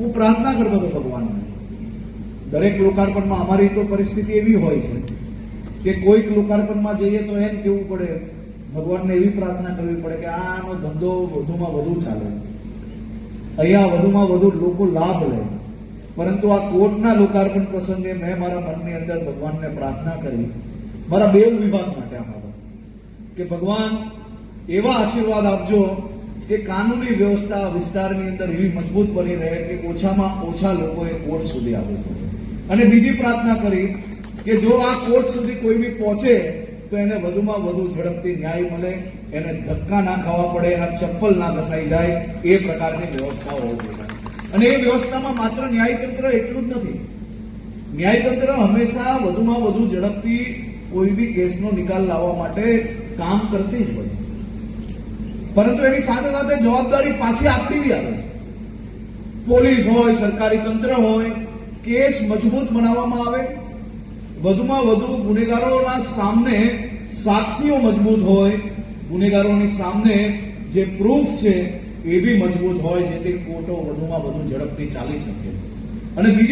હું પ્રાર્થના કરતો હતો ભગવાનને. દરેક લોકાર્પણમાં અમારી તો પરિસ્થિતિ એવી હોય છે કે કોઈક લોકાર્પણમાં જઈએ તો એમ કેવું પડે, ભગવાનને એવી પ્રાર્થના કરવી પડે કે આનો ધંધો વધુમાં વધુ ચાલે. અહીંયા વધુમાં વધુ લોકો લાભ લે. પરંતુ આ કોર્ટના લોકાર્પણ પ્રસંગે મેં મારા મનની અંદર ભગવાનને પ્રાર્થના કરી, મારા બે વિભાગ માટે અમારો, કે ભગવાન એવા આશીર્વાદ આપજો કે કાનૂની વ્યવસ્થા વિસ્તારની અંદર એવી મજબૂત બની રહે કે ઓછામાં ઓછા લોકોએ કોર્ટ સુધી આવવું પડે અને બીજી પ્રાર્થના કરી કે જો આ કોર્ટ સુધી કોઈ બી પહોંચે, તો એને વધુમાં વધુ ઝડપથી ન્યાય મળે, એને ધક્કા ના ખાવા પડે, એના ચપ્પલ ના ઘસાઈ જાય, એ પ્રકારની વ્યવસ્થા હોવી જોઈએ. અને એ વ્યવસ્થામાં માત્ર ન્યાયતંત્ર એટલું જ નથી. ન્યાયતંત્ર હંમેશા વધુમાં વધુ ઝડપથી કોઈ બી કેસનો નિકાલ લાવવા માટે કામ કરતી જ હોય. પરંતુ એની સાથે સાથે જવાબદારી પાછી આપવી બી આવે પોલીસ હોય, સરકારી તંત્ર હોય, કેસ મજબૂત બનાવવામાં આવે. વધુમાં વધુ ગુનેગારોના સામે સાક્ષીઓ મજબૂત હોય. ગુનેગારોની સામે જે પ્રૂફ છે એ બી મજબૂત હોય જેથી કોર્ટો વધુમાં વધુ ઝડપથી ચાલી શકે. અને બીજી